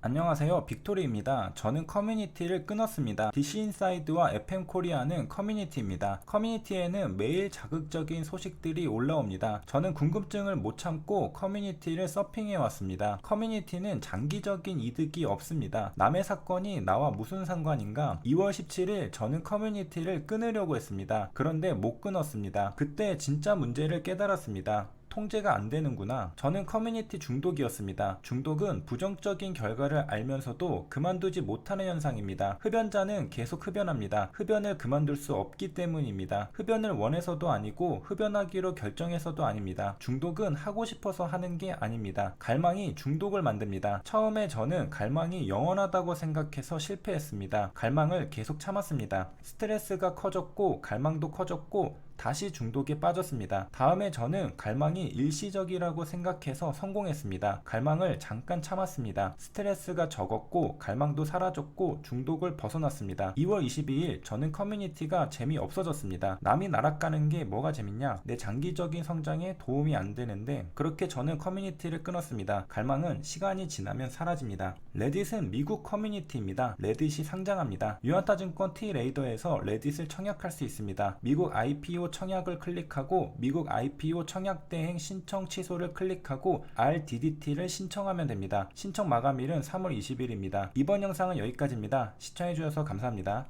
안녕하세요. 빅토리입니다. 저는 커뮤니티를 끊었습니다. DC인사이드와 FM코리아는 커뮤니티입니다. 커뮤니티에는 매일 자극적인 소식들이 올라옵니다. 저는 궁금증을 못 참고 커뮤니티를 서핑해 왔습니다. 커뮤니티는 장기적인 이득이 없습니다. 남의 사건이 나와 무슨 상관인가? 2월 17일 저는 커뮤니티를 끊으려고 했습니다. 그런데 못 끊었습니다. 그때 진짜 문제를 깨달았습니다 통제가 안 되는구나. 저는 커뮤니티 중독이었습니다. 중독은 부정적인 결과를 알면서도 그만두지 못하는 현상입니다. 흡연자는 계속 흡연합니다. 흡연을 그만둘 수 없기 때문입니다. 흡연을 원해서도 아니고 흡연하기로 결정해서도 아닙니다. 중독은 하고 싶어서 하는 게 아닙니다. 갈망이 중독을 만듭니다. 처음에 저는 갈망이 영원하다고 생각해서 실패했습니다. 갈망을 계속 참았습니다. 스트레스가 커졌고 갈망도 커졌고 다시 중독에 빠졌습니다. 다음에 저는 갈망이 일시적이라고 생각해서 성공했습니다. 갈망을 잠깐 참았습니다. 스트레스가 적었고 갈망도 사라졌고 중독을 벗어났습니다. 2월 22일 저는 커뮤니티가 재미없어졌습니다. 남이 날아가는 게 뭐가 재밌냐? 내 장기적인 성장에 도움이 안 되는데 그렇게 저는 커뮤니티를 끊었습니다. 갈망은 시간이 지나면 사라집니다. 레딧은 미국 커뮤니티입니다. 레딧이 상장합니다. 유한타증권 T레이더에서 레딧을 청약할 수 있습니다. 미국 IPO 청약을 클릭하고 미국 IPO 청약 대행 신청 취소를 클릭하고 RDDT를 신청하면 됩니다. 신청 마감일은 3월 20일입니다. 이번 영상은 여기까지입니다. 시청해주셔서 감사합니다.